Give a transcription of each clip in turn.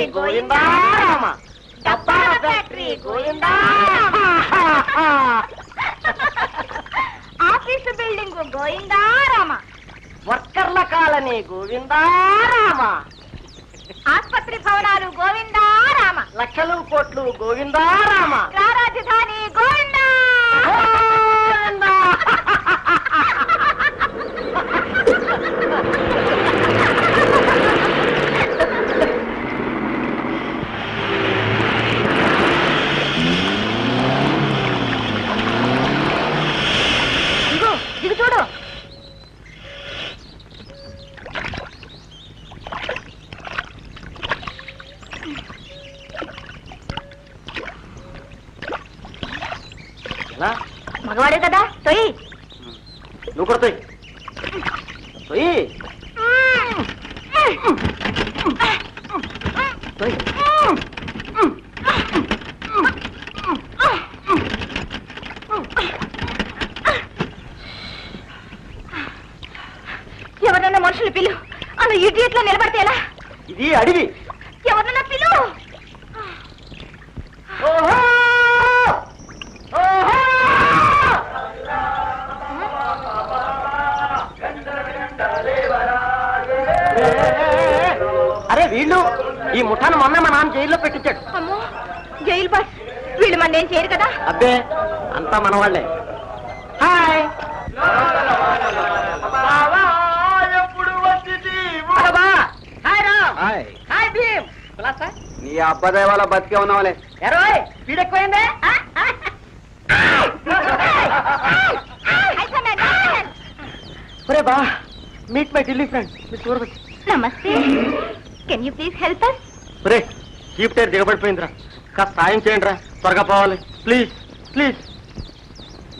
Factory Govindarama డబ్బాల factory Govinda. Office building Govindarama వర్కర్ల colony Govindarama ఆస్పత్రి భవనాలు గోవిందారామ లక్షలు కోట్లు గోవిందారామ రాజధాని గోవిందా! మగవాడే కదా తొయ్యి. నువ్వు కూడా తొయ్యి. తొయ్యి. తొయ్యి. ఎవరన్నా మనుషులు పిలు. అలా ఇడియట్లో నిలబడితే ఎలా? ఇది అడివి. ఎవరన్నా పిలు. ముఠాను మొన్న మా నాన్న జైల్లో పెట్టించాడు. అమ్మో జైలు బస్ వీళ్ళు మన ఏం చేయరు కదా? అబ్బే అంతా మన వాళ్ళే హాయ్ భీమ్. నీ అబ్బాయి వాళ్ళ బతికే ఉన్నావులే. ఎరోయ్ స్పీడ్ ఎక్కువైందే? ఒరే బా meet my Delhi friend Suraj నమస్తే. Can you please help us ఒరే జీప్ టైర్ దిగబడిపోయిందిరా. కాస్త సాయం చేయండి రా త్వరగా పోవాలి. Please please.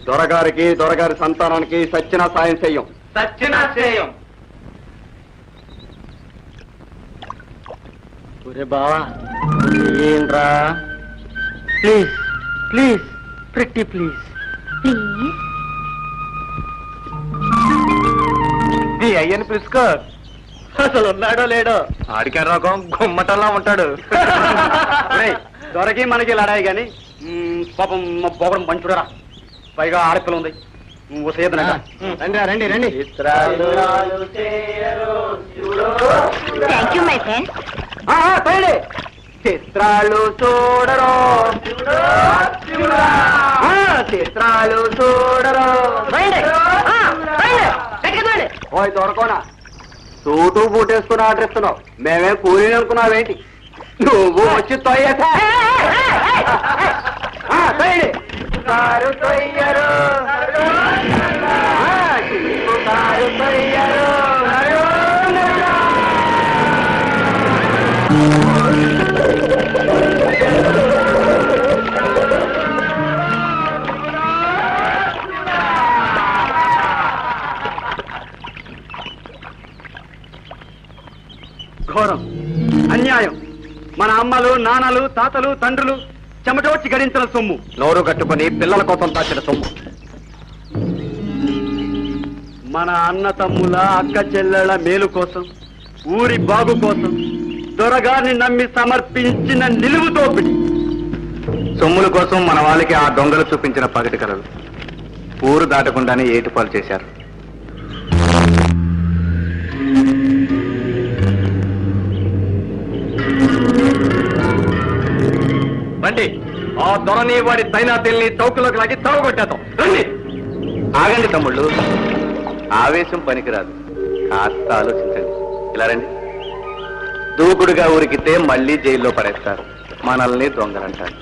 దొరగారికి దొరగారి సంతానానికి సచ్చిన సాయం చెయ్యం సచ్చిన చేయం. ఒరే బావా ఏంట్రా? Please please pretty please. Please. అయ్యని పిలుచుకో. అసలు ఉన్నాడో లేడో? ఆడికే రకం గుమ్మటంలా ఉంటాడు. దొరకి మనకి లడాయి గాని పాపం మా పోవడం మంచుడరా. పైగా ఆడపిల్ల ఉంది. రండి రండి చిత్రాలు చూడరు ఆ, చిత్రాలు చూడరు ఓయ్ దొరకోనా? సూటు బూటేసుకుని ఆర్డర్ ఇస్తున్నావు. మేమే కూలీ అనుకున్నావేంటి నువ్వు వచ్చి తొయ్యట కారు తొయ్యరు. కారు తొయ్యరు. అన్యాయం. మన అమ్మలు నాన్నలు తాతలు తండ్రులు చెమటోడ్చి గడించిన సొమ్ము. నోరు కట్టుకుని పిల్లల కోసం దాచిన సొమ్ము. మన అన్న తమ్ముల అక్క చెల్లెళ్ళ మేలు కోసం ఊరి బాగు కోసం దొరగారిని నమ్మి సమర్పించిన నిలువు దోపిడి. సొమ్ముల కోసం మన వాళ్ళకి ఆ దొంగలు చూపించిన పగటి కలలు. ఊరు దాటకుండానే ఏటుపాలు చేశారు. రండి ఆ దొరని వాడి తైనాతిల్ని చౌకలోకి లాగి తవగొట్టేద్దాం రండి. ఆగండి తమ్ముళ్ళు. ఆవేశం పనికిరాదు. కాస్త ఆలోచించండి. ఇలా రండి. దూకుడుగా ఊరికితే మళ్ళీ జైల్లో పడేస్తారు. మనల్ని దొంగలంటారు.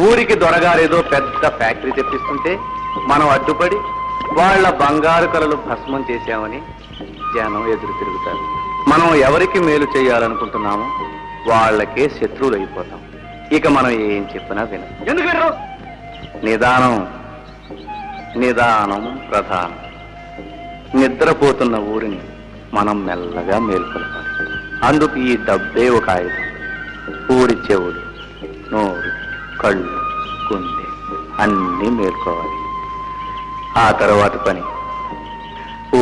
ఊరికి దొరగారేదో పెద్ద ఫ్యాక్టరీ తెప్పిస్తుంటే మనం అడ్డుపడి వాళ్ళ బంగారు కలలు భస్మం చేశామని జనం ఎదురు తిరుగుతారు. మనం ఎవరికి మేలు చేయాలనుకుంటున్నామో వాళ్ళకే శత్రువులు అయిపోతాం ఇక మనం ఏం చెప్పినా వినం. ఎందుకు వినరు? నిదానం నిదానం ప్రధానం. నిద్రపోతున్న ఊరిని మనం మెల్లగా మేల్కొల్పాలి. అందుకు ఈ డబ్బే ఒక ఆయుధం. ఊరి చెవులు నోరు కళ్ళు గుండె అన్నీ మేల్కోవాలి. ఆ తర్వాత పని